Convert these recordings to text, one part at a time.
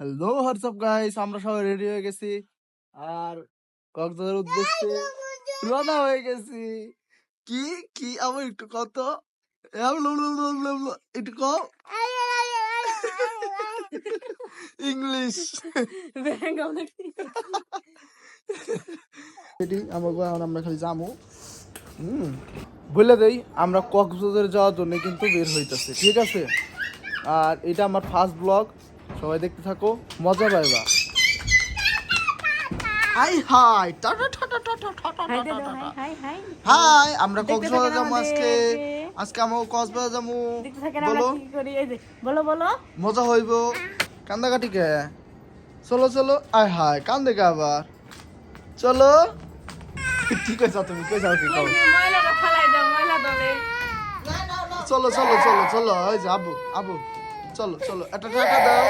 Hello WhatsApp guys আমরা সবাই ready হয়ে গেছি। আর কক্সবাজার উদ্দেশ্যে রওনা হয়ে গেছি। কি? কি? আমার একটু কত একটু কম ইংলিশ আমাকে এখন আমরা খালি যামু। হুম। বলে দেই আমরা কক্সবাজার যাওয়ার জন্য কিন্তু বের হইতেছে ঠিক আছে? আর এটা আমার ফার্স্ট ব্লগ সবাই দেখতে থাকো মজা পাইবা। হাই হাই টাটা টাটা টাটা টাটা হাই টাটা হাই, হাই, হাই। হাই আমরা কক্সবাজার যাব আজকে। আজকে আমরা কক্সবাজার যাব। বলো। বলো বলো। মজা হইব। কান্দাকাটি কে চলো চলো। আয় হায় কান্দে কে আবার? চলো। ঠিক আছে তুমি? কে যাও কি চলো চলো চলো চলো। ওই যে আবু আবু। চলো চলো একটা টাটা দাও।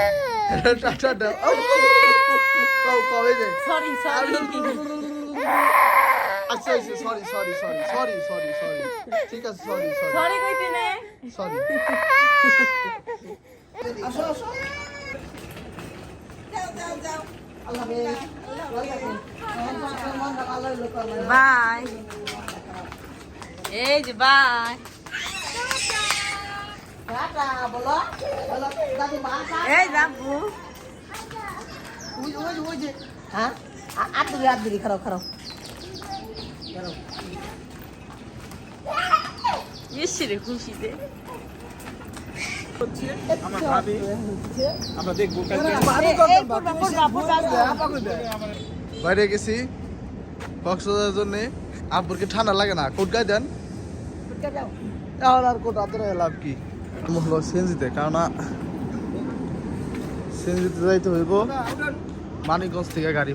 একটা টাটা দাও। কও কও এই যে। সরি সরি আচ্ছা আচ্ছা sorry sorry sorry sorry sorry sorry ঠিক আছে সরি সরি সরি কইতে নে। সরি আসো আসো। বাই। এই যে বাই। এই যাব হ্যাঁ আট দিবি আট দিবি খারাপ খারাপ ইসে খুশিতে বাইরে গেছি কক্সবাজারের জন্য আব্বুরকে ঠান্ডা লাগে না কোট গায়ে দেন এখন আর কোট আদরে লাভ কি হলো সেনজিতে কারণ সেনজিতে যাইতে হইব মানিকগঞ্জ থেকে গাড়ি।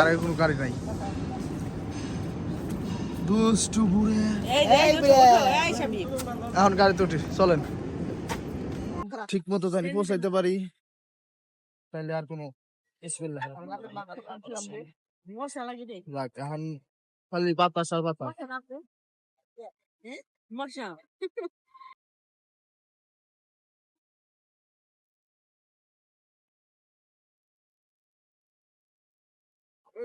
আর কোনো গাড়ি নাই। দুষ্টু বুড়ে। এখন গাড়িতে উঠি চলেন। ঠিক মতো জানি পৌঁছাইতে পারি। তাইলে আর কোনো যাক এখন খালি বাতাস আর বাতাস।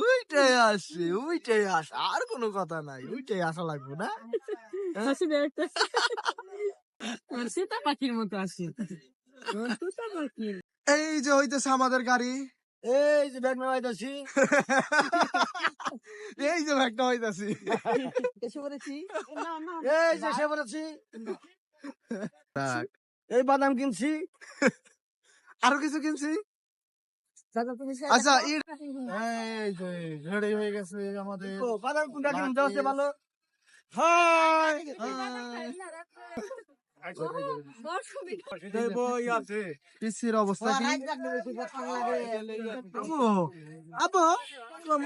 ওইটাই আসে ওইটাই আস আর কোনো কথা নাই ওইটাই আসা লাগবে না হাসি দেখতে পাখির মতো আসে এই যে হইতেছে আমাদের গাড়ি এই যে ব্যাগ নামাইতেছি এই যে একটা হইতাছি এসে না এই যে সে বলেছি এই বাদাম কিনছি আরও কিছু কিনছি? আচ্ছা এই হয়ে গেছে আমাদের। বাদাম কোনটা ভালো। হাই!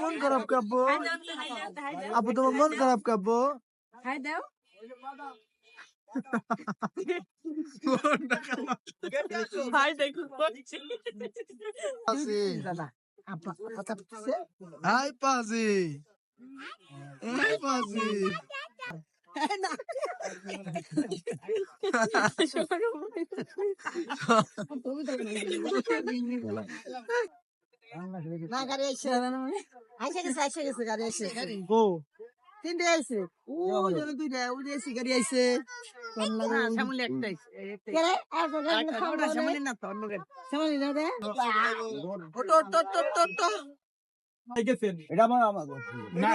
মন খারাপ কাব্য আপু তোমার মন খারাপ কাব্য দাও। হাই পাজি হাই পাজি না গাড়ি আইছে আইসে গেছে আইসে গেছে গাড়ি আইছে ও তিনটে আইছে। ও যেন দুইটা ওই আইছে গাড়ি আইছে। শ্যামলি একটাই কে রে আর গাড়ি খাওয়া শ্যামলি না। তো অন্য গাড়ি। না রে? ওটো ওটো ওটো ওটো ওটো এটা আমার আমার না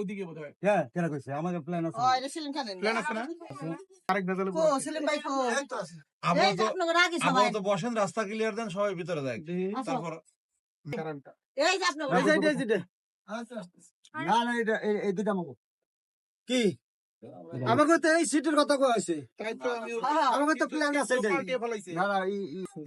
ওইদিকে বোধহয়। হ্যাঁ কেন কইছে আমাদের প্ল্যান আছে। এটা সেলিম খানের প্ল্যান আছে না? আরেক ভেজালে কো সেলিম ভাই কো। এই তো আছে। এই যে আপনার আগে সবাই। আপাতত বসেন রাস্তা ক্লিয়ার দেন সবাই ভিতরে যাক আসো। তারপর এই যে আপনার এই যে, এই যে। আচ্ছা। না না এটা এই- এই দুটা কি? আমাকে তো এই সিটের কথা কয় আছে আমাকে তো প্ল্যান আছে এটাই।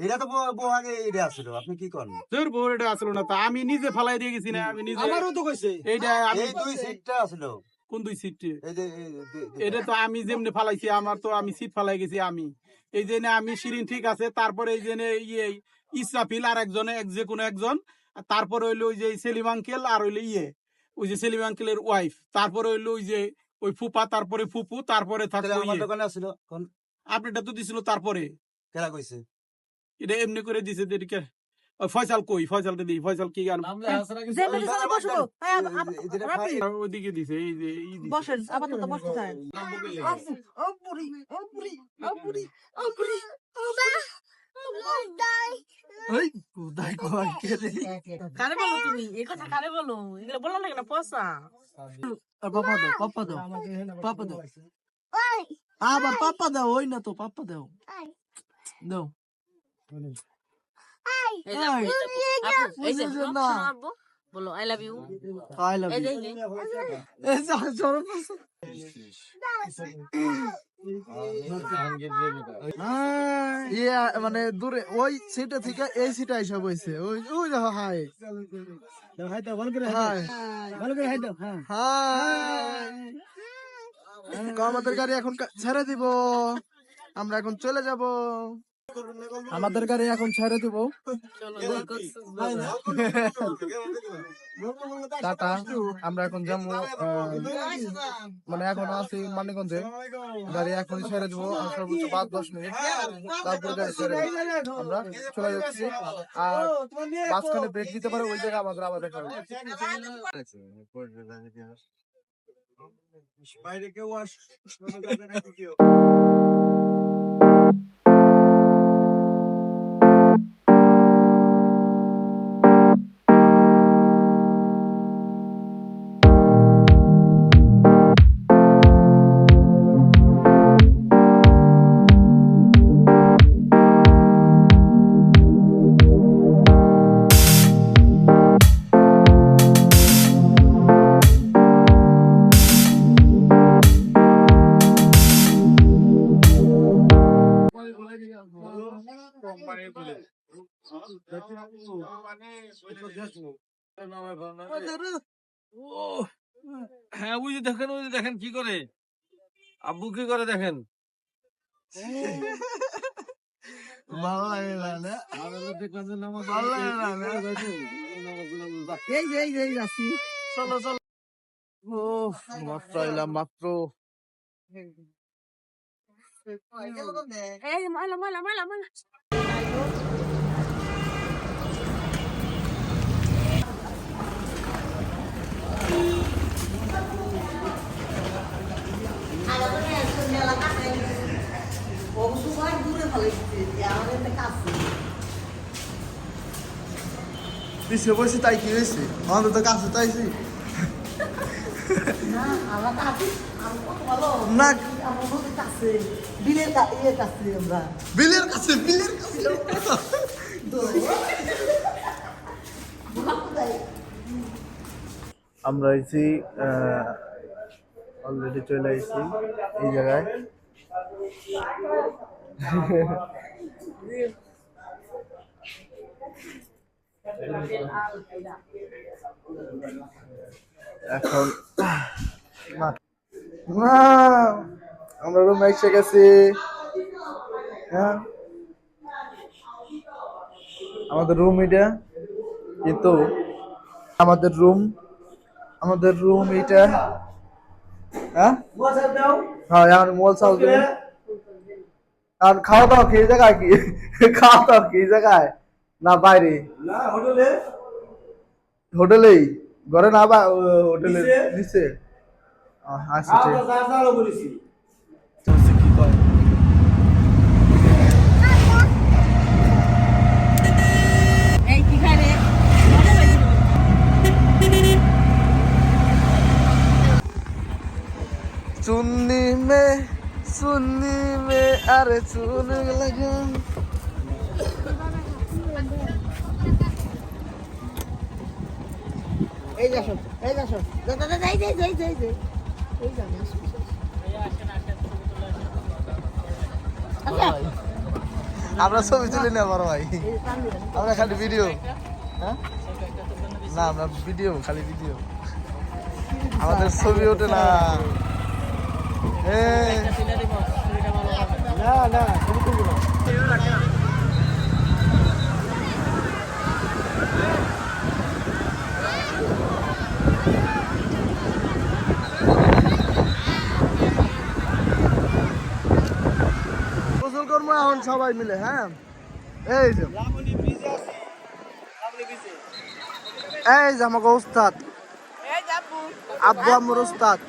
এটা তো বউ- বউ আগে এটা আসলো আপনি কি করেন? তোর বউ এটা আসলো না তা আমি নিজে ফালাই দিয়ে গেছি না আমি নিজে আমারও তো কইছে। এইটা আমি দুই সিটটা আসলো কোন দুই সিট? যে যে- যে- এটা তো আমি যেমনি ফালাইছি আমার তো আমি সিট ফালাই গেছি আমি। এই জন্য আমি শিরিন ঠিক আছে তারপরে এই জন্য ইয়ে ইসরাফিল আর একজনে এক যে কোনো একজন আর তারপরে হইল ওই যে সেলিম আঙ্কেল আর হইল ইয়ে। ওই যে সেলিম আঙ্কেলের ওয়াইফ তারপরে হইল ওই যে ওই ফুপা তারপরে ফুপু তারপরে থাকল আমার ইয়ে। দোকানে আসলো কোন? আপডেটটা তো দিছিল তারপরে। কেলা কইছে? এটা এমনি করে দিছে ওই ফয়সাল কই? ফয়সালটা দিই ফয়সাল কি গান? দিছে এই যে বসেন আপাতত বসতে থাকেন। এই কোথায় কয় কে রে? কারে বলো তুমি এই কথা কারে বলো এগুলো বলো না কেন পয়সা আর পাপা দাও পাপা দাও পাপা দাও আবার পাপা দাও ওই না তো পাপা দাও দাও এই যে এই যে না? বলো I love you I love you এই যে। মানে দূরে ওই সিটে থেকে এই সিটে এসে বইছে ওই ওই দেখো হাই হাই দাও, ভালো করে হাই হাই ভালো করে হাই দাও, হ্যাঁ। হাই আমাদের গাড়ি এখন ছেড়ে দিব। আমরা এখন চলে যাব। আমাদের গাড়ি এখন ছেড়ে দিব। টাটা আমরা এখন যাব মানে এখন আছি মানিকগঞ্জে। গাড়ি এখন ছেড়ে দিব সর্বোচ্চ পাঁচ দশ মিনিট। তারপর গাড়ি ছেড়ে আমরা চলে যাচ্ছি। আর মাঝখানে ব্রেক দিতে পারে ওই জায়গায় আমাদের আবার দেখা বাইরে কেউ আস হ্যাঁ ওই যে দেখেন ওই যে দেখেন কি করে আব্বু কি করে দেখেন ভালো লাগে না না ভালো লাগে না না এই যে, এই যে, এই যে ও মাত্র এলাম মাত্র এই মালা মালা মালা মালা পিছিয়ে বসে তাই কি হয়েছে? আমাদের তো কাছে তাইছি না বিলের ইয়ে কাছে আমরা। বিলের কাছে বিলের কাছে। আমরা এসেছি অলরেডি চলে এসেছি এই জায়গায়। এখন আমরা রুম এসে গেছি। হ্যাঁ আমাদের রুম এটা, কিন্তু আমাদের রুম আমাদের রুম এটা হ্যাঁ? হ্যাঁ এখন মোল সাউস দেবেন আর খাওয়া দাওয়া কি জায়গায় কি? খাওয়া দাওয়া কি জায়গায়? না বাইরে? হোটেলেই? ঘরে না হোটেলে নিচে। আচ্ছা ঠিক আছে। কি কয় এই কি খাই রে চুন্নি মে চুন্নি মে আরে চুন লাগা এই এই যাস যাই যাই যাই যাই যাই এই আমরা ছবি তুলি না বড় ভাই। আমরা খালি ভিডিও হ্যাঁ? না আমরা ভিডিও খালি ভিডিও আমাদের ছবি ওঠে না। না না এখন সবাই মিলে হ্যাঁ? এই যে। এই যে আমাকে উস্তাদ আব্বু আম্মুর উস্তাদ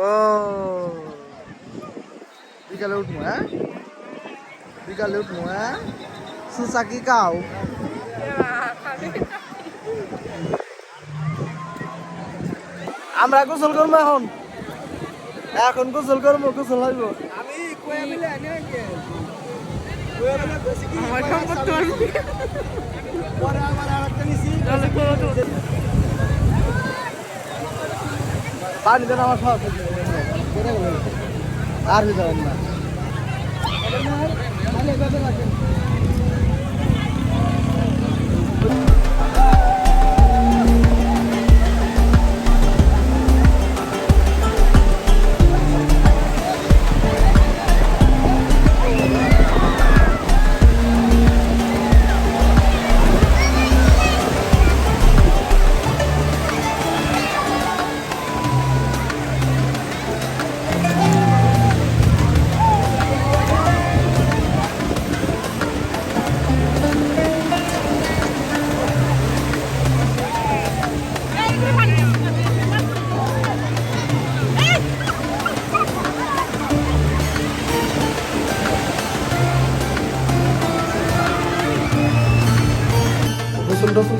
ও। বিকালে উঠবো হ্যাঁ বিকালে উঠবো হ্যাঁ সুসা কি খাও আমরা গোসল করব এখন এখন গোসল করব গোসল হইব আমি কয়ে মিলে আনে আগে কয়ে মিলে কইছি কি আমার সম্পত্তি পরে আবার আরেকটা নিছি পানি দেন আমার সব আর ভিতরে না তাহলে এভাবে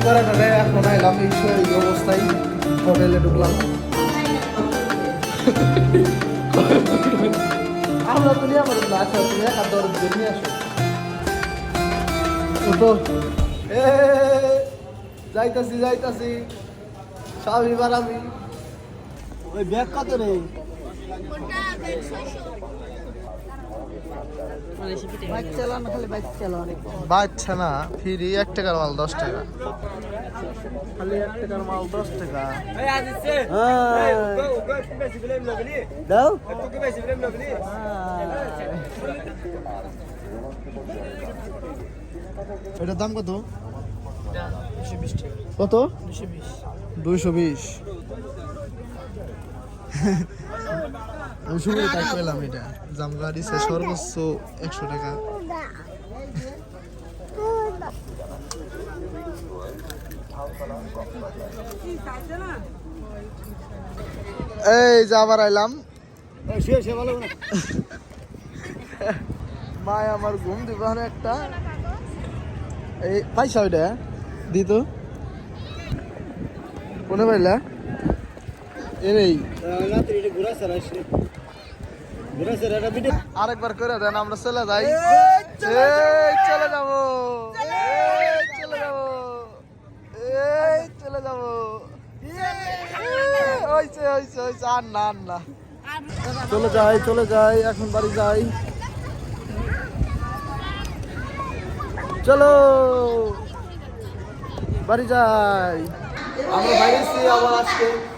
করে না রে এখন এলাম এই অবস্থায় হোটেলে ঢুকলাম। আমরা তো আমার আচ্ছা তুমি হাত ধরে নিয়ে আসো ওঠো এ, যাইতাছি যাইতাছি। স্বামী বারামি ওই ব্যাগ কত রে বাইক চালানো খালি বাইক চালানো বাচ্চা না ফ্রি এক টাকার মাল দশ টাকা। খালি এক টাকার মাল দশ টাকা। দাও। এটার দাম কত? কত? দুইশো বিশ। দুইশো বিশ। টাকা পেলাম এটা। জামগা দিছে সর্বোচ্চ একশো টাকা। এই যে আবার আইলাম। মায় আমার ঘুম দিবে একটা। এই পাইসা ওইটা? দি তো। কোনে পাইলা? এই রাত্রি ঘোরা সারা আসলে ঘোরা সারা এটা ভিডিও আরেকবার করে দেন আমরা চলে যাই। চলে যাব। চলে যাব। যাব। আর না আর না। চলে যাই চলে যাই এখন বাড়ি যাই। চলো। বাড়ি যাই। আমরা এসেছি আবার আজকে।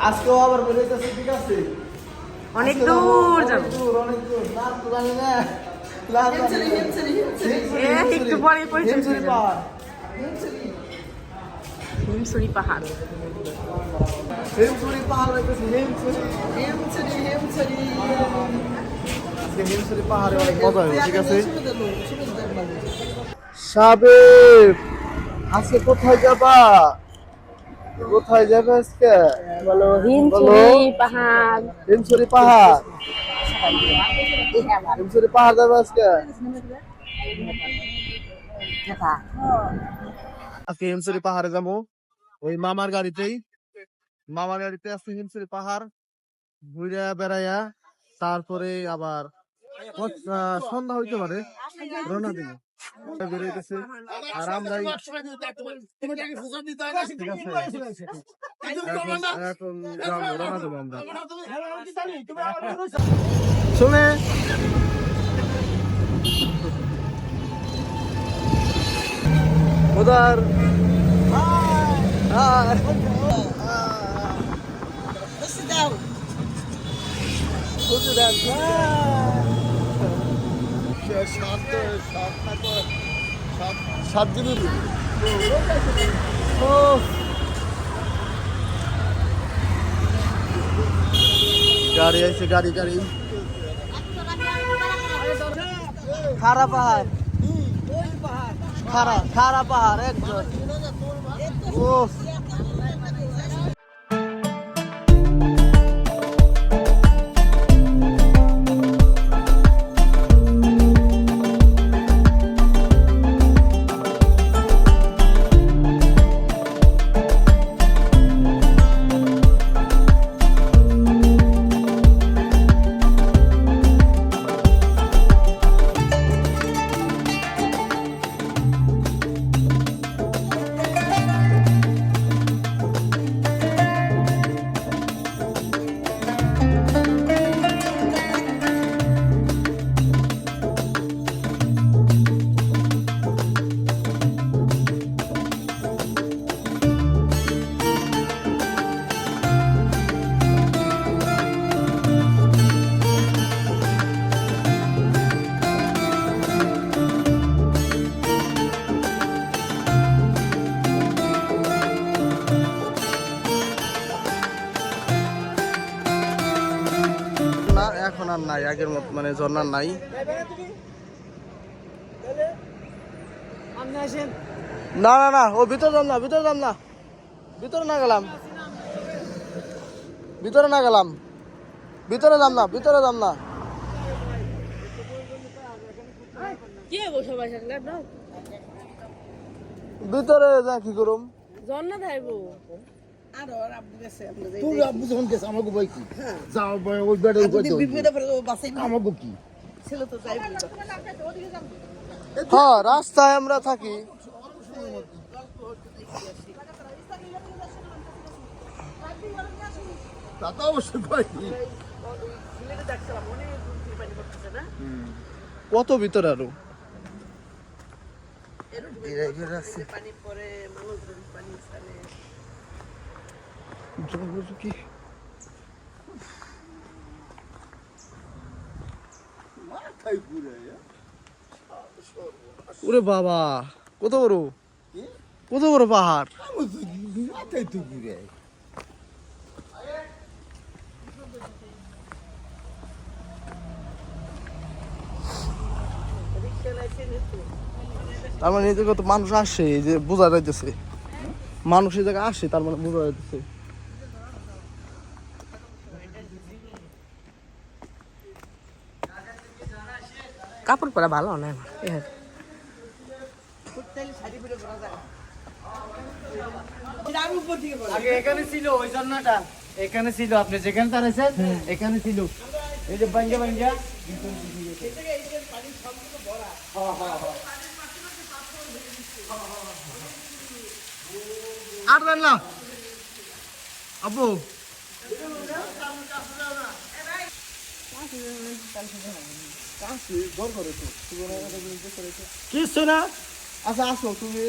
আজকেও আবার বেরোইতেছে ঠিক আছে অনেক দূর যাব দূর, অনেক দূর। নাম তো জানি না। না। একটু। পাহাড়। হিমসুরি পাহাড় হিমছড়ি পাহাড় হইতেছে, হিমছড়ি, হিমছড়ি, হিমছড়ি। আজকে হিমছড়ি পাহাড়ে অনেক মজা হবে, ঠিক আছে? সাবেব, আজকে কোথায় যাবা কোথায় যাবে আজকে? বলো হিমছড়ি পাহাড়। হিমছড়ি পাহাড়। হিমছড়ি পাহাড় যাবে আজকে? আজকে হিমছড়ি পাহাড়ে যাব। ওই মামার গাড়িতেই। মামার গাড়িতে আজকে হিমছড়ি পাহাড়। ঘুরে বেড়াইয়া তারপরে আবার সন্ধ্যা হইতে পারে রওনা দিবে। বেরোইতেছে। আর আমরা। শুনে। উদার। দেন সাত দিনের ও গাড়ি আছে গাড়ি গাড়ি। খারা পাহাড়। খারা খারা পাহাড় একজন। ও মানে ঝর্ণার নাই। না না না ও ভিতরে যাম না ভিতরে যাম না। ভিতরে না গেলাম। ভিতরে না গেলাম। ভিতরে যাম না ভিতরে যাম না। ভিতরে যা কি করুম? জন্না থাকব তুই আব্বু যখন গেছে আমাকে বই কি? যাও বই ওই বেড়ে ওই আমাকে কি? হ্যাঁ রাস্তায় আমরা থাকি। তা তো অবশ্যই কত ভিতরে আরও? কি ওরে বাবা কত বড় কত বড় পাহাড় মাথায় তো ঘুরে তার মানে এই জায়গায় কত মানুষ আসে এই যে বোঝা যাইতেছে মানুষ এই জায়গায় আসে তার মানে বোঝা যাইতেছে কাপড় পরা ভালো না আগে এখানে ছিল ওই ঝর্ণাটা এখানে ছিল আপনি যেখানে দাঁড়াইছেন এখানে ছিল। এই যে বাঙ্গা বাঙ্গা আর দেন না। আব্বু। কিছু না? আচ্ছা আসো তুমি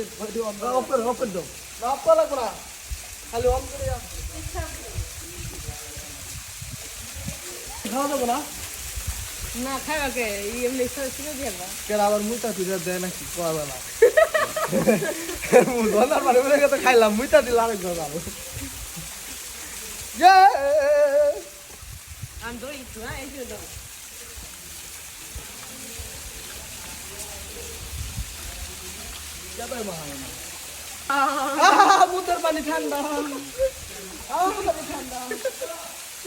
অফার অফার দাও না অফার লাগবে না। খালি অন করে। খাওয়া যাব না? না খাওয়াকে এমনি ছিল দিয়ে কেন আবার মুইতা তুই দেয় নাকি? কোয়া না। ধন্যার মানে বলে তো খাইলাম মুইতা দিল আরেক জন আরও আমি হ্যাঁ এই যে মুতের পানি ঠান্ডা।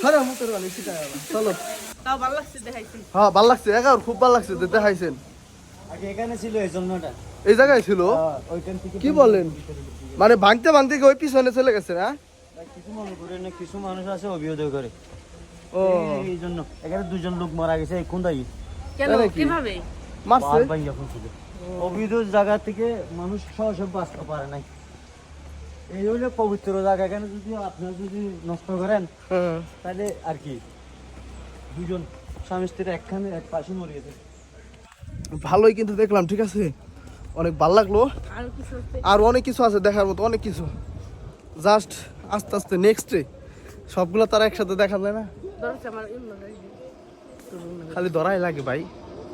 হ্যাঁ মুতের পানি সেটাই চলো। তাও ভালো লাগছে দেখাইছি। হ্যাঁ ভালো লাগছে। এগার খুব ভালো লাগছে যে দেখাইছেন। এখানে ছিল এই জায়গায় ছিল? কি বলেন? মানে ভাঙতে ভাঙতে ওই পিছনে চলে গেছে না? কিছু মনে করে না কিছু মানুষ আছে অভিযোগ করে। ও। এই জন্য। এখানে দুজন লোক মারা গেছে এই কোন? দায়ী কেন কীভাবে? মারছে? অবৈধ জায়গা থেকে মানুষ সহসে বাঁচতে পারে নাই। এই হইলে পবিত্র জায়গা কেন যদি আপনার যদি নষ্ট করেন তাহলে আর কি? দুজন স্বামী স্ত্রী একখানে এক পাশে মরিয়েছে ভালোই কিন্তু দেখলাম ঠিক আছে? অনেক ভালো লাগল। আর অনেক কিছু আছে দেখার মতো অনেক কিছু। জাস্ট আস্তে আস্তে নেক্সটে সবগুলো তারা একসাথে দেখা যায় না? ধরছে আমার ইমন খালি ধরাই লাগে ভাই।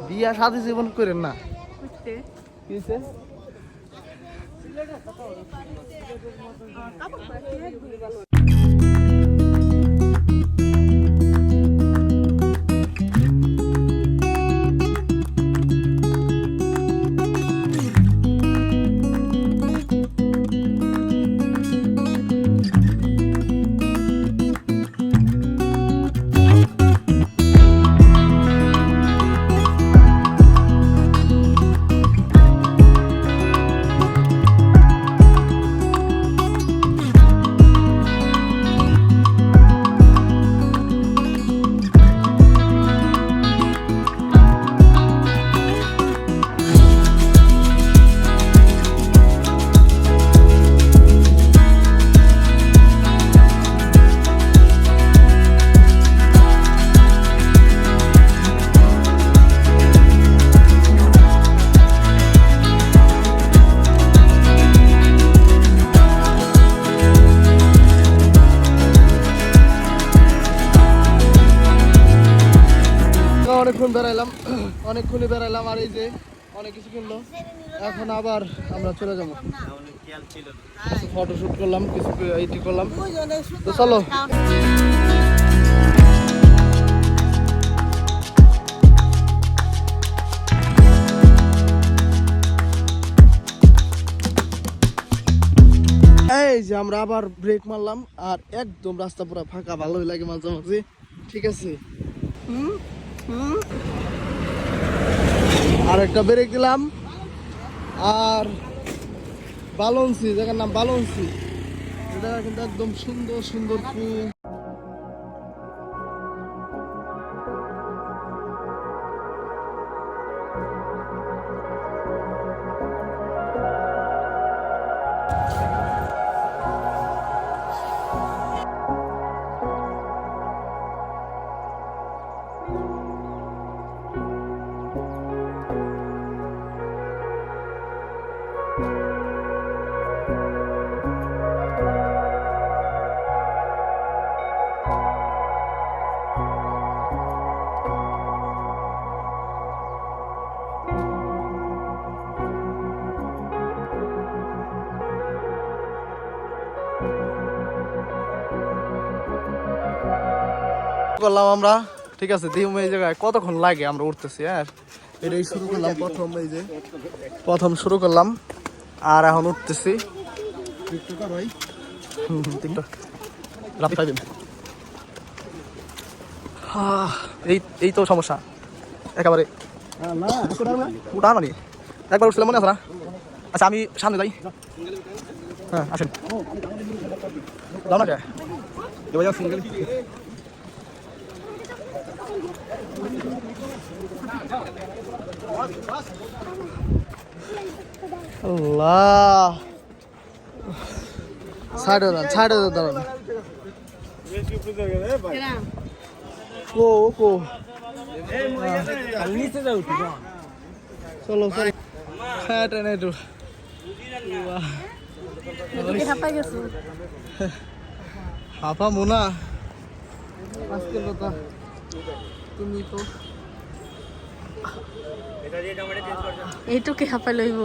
বিয়া সাথে জীবন করেন না। বুঝতে কি আর এই যে অনেক কিছু কিনলো। এখন আবার আমরা চলে যাব। ফটো শুট করলাম, কিছু এইটি করলাম। তো চলো। এই যে আমরা আবার ব্রেক মারলাম, আর একদম রাস্তা পুরো ফাঁকা, ভালোই লাগে মাঝে মাঝে ঠিক আছে? হুম হুম। আর একটা ব্রেক দিলাম। আর বালনসি, জায়গার নাম বালনসি। এটা কিন্তু একদম সুন্দর সুন্দর ফুল। করলাম আমরা। ঠিক আছে দিম এই জায়গায়। কতক্ষণ লাগে আমরা উঠতেছি হ্যাঁ? এটাই শুরু করলাম প্রথম এই যে। প্রথম শুরু করলাম আর এখন উঠতেছি। টিকটক। পাইবেন। এই এই তো সমস্যা। একেবারে উঠা মানে একবার উঠছিলাম মনে আছে না? আচ্ছা আমি সামনে যাই। হ্যাঁ আসেন। যাও না। আল্লাহ। ছাড়ে দাঁড়ান ছাড়ে দাঁড়ান কো কো। চলো চলো। হ্যাঁ হাঁপাই গেছো। হাফা মোনা। আজকের কথা। তুমি তো এইটুকে হাঁপাই লইব।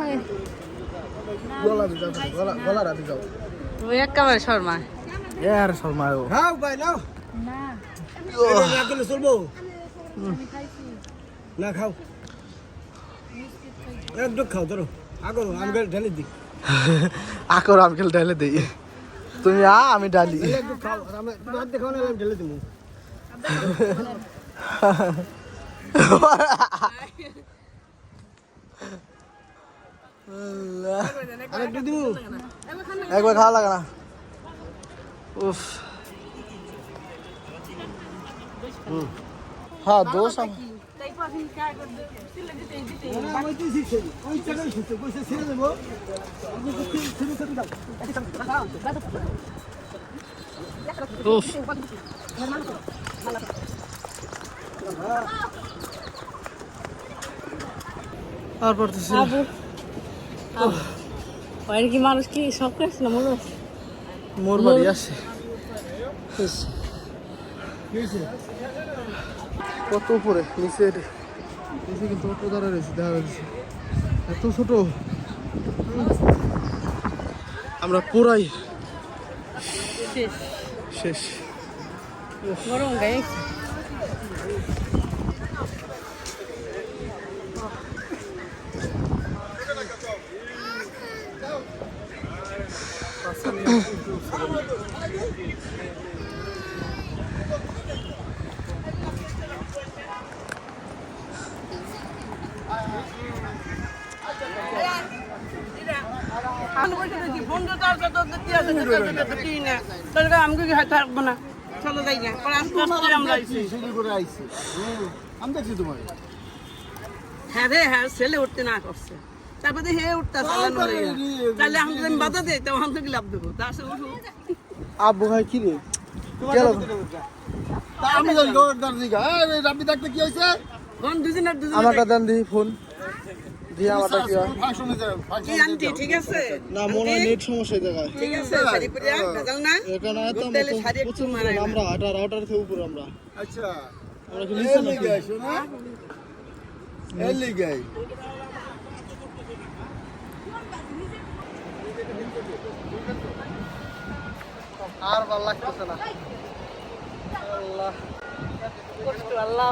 লাগে। গলা গলা গলা রাতে যাও ওই একেবারে শর্মা এর শর্মায়ও খাও। ভাই নাও না চলবো। না খাও। একটু খাও ধরো। আগো আমি ঢেলে দিই। আকর আমি খেলে ঢেলে দিই। তুমি আ আমি ডালি খাও আমি একটু দেখাও না আমি ঢেলে দিব একবার খাওয়া লাগে না। উফ। হ্যাঁ দোষ ওই কি মানুষ কি সব করেছিল মনে হচ্ছে মোর বাড়ি আসে কত উপরে? নিচের নিচে কিন্তু অটো দাঁড়া রয়েছে দেখা যাচ্ছে। এত ছোট। আমরা পুরাই শেষ। শেষ। গরম গায়ে। আমি কি থাকব না? চলো যাই না আমি কষ্টে আমরা আইছি শুরু করে আইছি? আমি দেখছি তোমার হ্যাঁ রে হ্যাঁ ছেলে উঠতে না করছে। তারপরে হে উঠতে চালানো তাহলে আমি যদি বাধা দেয় তো আমি তো কি লাভ দেবো? তা আব্বু ভাই কি রে? গেল। আমি রাব্বি ডাকতে কি দুদিন আমারটা দেন দিই ফোন। দিয়ে আমারটা কি হয়? ফাংশনে যাও কি ফাংশনে ঠিক আছে? না মনে নেট সমস্যা জায়গায়। ঠিক আছে শাড়ি পরে ভেজাল না। এটা না তো শাড়ি একটু প্রচুর আমরা আটার আটার থেকে উপরে আমরা। আচ্ছা। আমরা কি নিচে নাকি? শোনা। এই লিগে আর ভালো লাগতেছে না। আল্লাহ। আল্লাহ।